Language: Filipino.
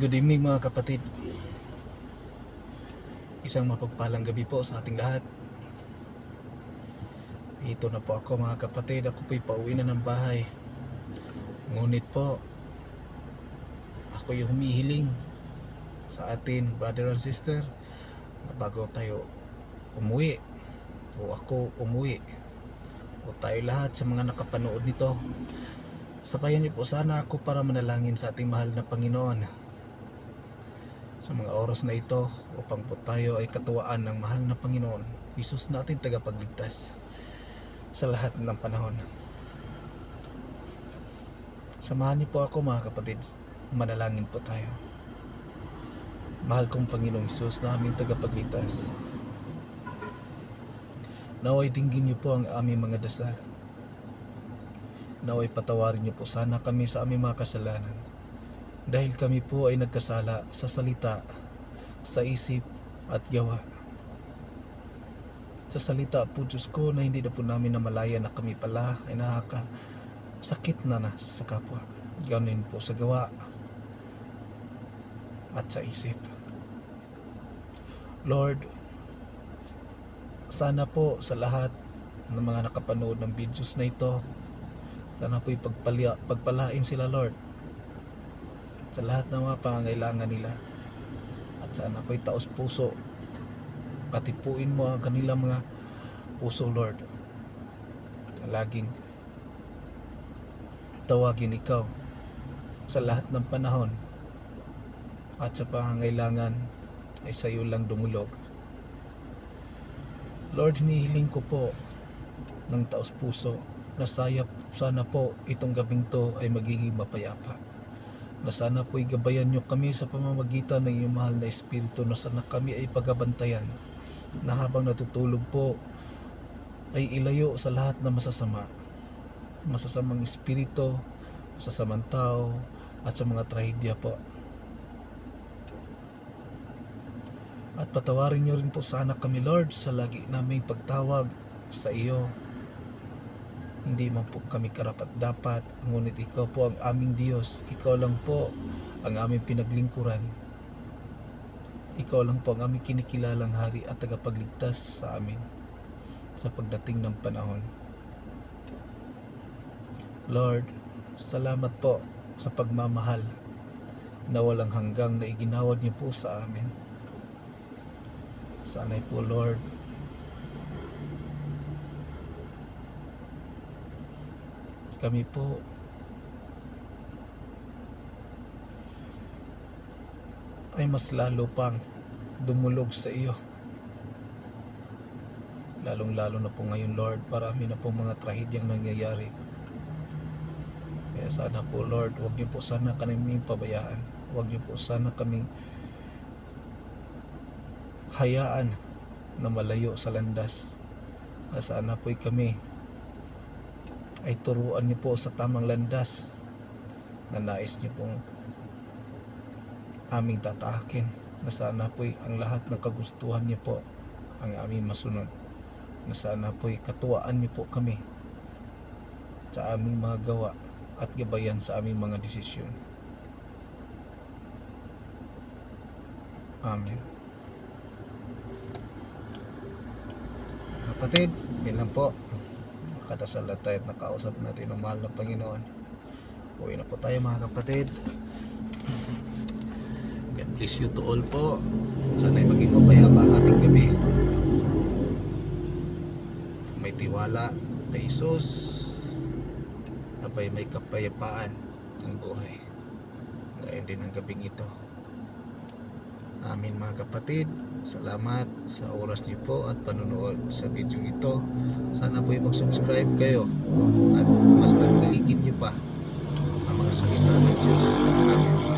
Good evening mga kapatid. Isang mapagpalang gabi po sa ating lahat. Ito na po ako mga kapatid. Ako po'y pauwi na ng bahay. Ngunit po, ako yung humihiling sa atin, brother and sister, na bago tayo umuwi, o ako umuwi, o tayo lahat sa mga nakapanood nito, sabayan niyo po sana ako para manalangin sa ating mahal na Panginoon sa mga oras na ito upang po tayo ay katuwaan ng mahal na Panginoon Jesus natin tagapagligtas sa lahat ng panahon. Samahan niyo po ako mga kapatid. Manalangin po tayo. Mahal kong Panginoong Jesus na aming tagapagligtas naway dinggin niyo po ang aming mga dasal. Naway patawarin niyo po sana kami sa aming mga kasalanan dahil kami po ay nagkasala sa salita, sa isip at gawa. Sa salita po Diyos ko na hindi na po namin namalaya na kami pala ay nakaka sakit na na sa kapwa. Ganun po sa gawa at sa isip. Lord, sana po sa lahat ng mga nakapanood ng videos na ito, sana po ipagpala, pagpalain sila Lord sa lahat ng mga pangangailangan nila. At sana po'y taos puso. Katipuin mo ang kanilang mga puso Lord. Na laging tawagin ikaw sa lahat ng panahon at sa pangangailangan ay sa iyo lang dumulog. Lord hinihiling ko po ng taos puso na sayap sana po itong gabing to ay magiging mapayapa na sana po'y gabayan nyo kami sa pamamagitan ng iyong mahal na Espiritu na sana kami ay pagabantayan. Na habang natutulog po ay ilayo sa lahat na masasama. Masasamang espiritu masasamang tao at sa mga trahedya po. At patawarin nyo rin po sana kami Lord sa lagi naming pagtawag sa iyo hindi man po kami karapat dapat ngunit ikaw po ang aming Diyos. Ikaw lang po ang aming pinaglingkuran. Ikaw lang po ang aming kinikilalang hari at tagapagligtas sa amin sa pagdating ng panahon. Lord salamat po sa pagmamahal na walang hanggang na iginawad niyo po sa amin. Sana'y po Lord kami po. Ay mas lalo pang dumulog sa iyo. Lalong lalo na po ngayon Lord. Parami na po mga trahedyang nangyayari. Kaya sana po Lord huwag niyo po sana kaming pabayaan. Huwag niyo po sana kaming hayaan na malayo sa landas. Na sana po'y kami ay turuan niyo po sa tamang landas na nais niyo pong aming tatahakin na sana po'y ang lahat ng kagustuhan niyo po ang aming masunod. Na sana po'y katuwaan niyo po kami sa aming mga gawa at gabayan sa aming mga desisyon. Amen. Kapatid, yun lang po kadasal na tayo at nakausap natin ang mahal na Panginoon. Uwi na po tayo mga kapatid. God bless you to all po. Sana'y maging mapayapa ang ating gabi. May tiwala kay Jesus. Abay may kapayapaan ang buhay. Gaya din ang gabing ito. Amin mga kapatid. Salamat sa oras niyo po at panunood sa video ito. Sana po mag-subscribe kayo at mas tangkilikin niyo pa ang mga salita ng Diyos.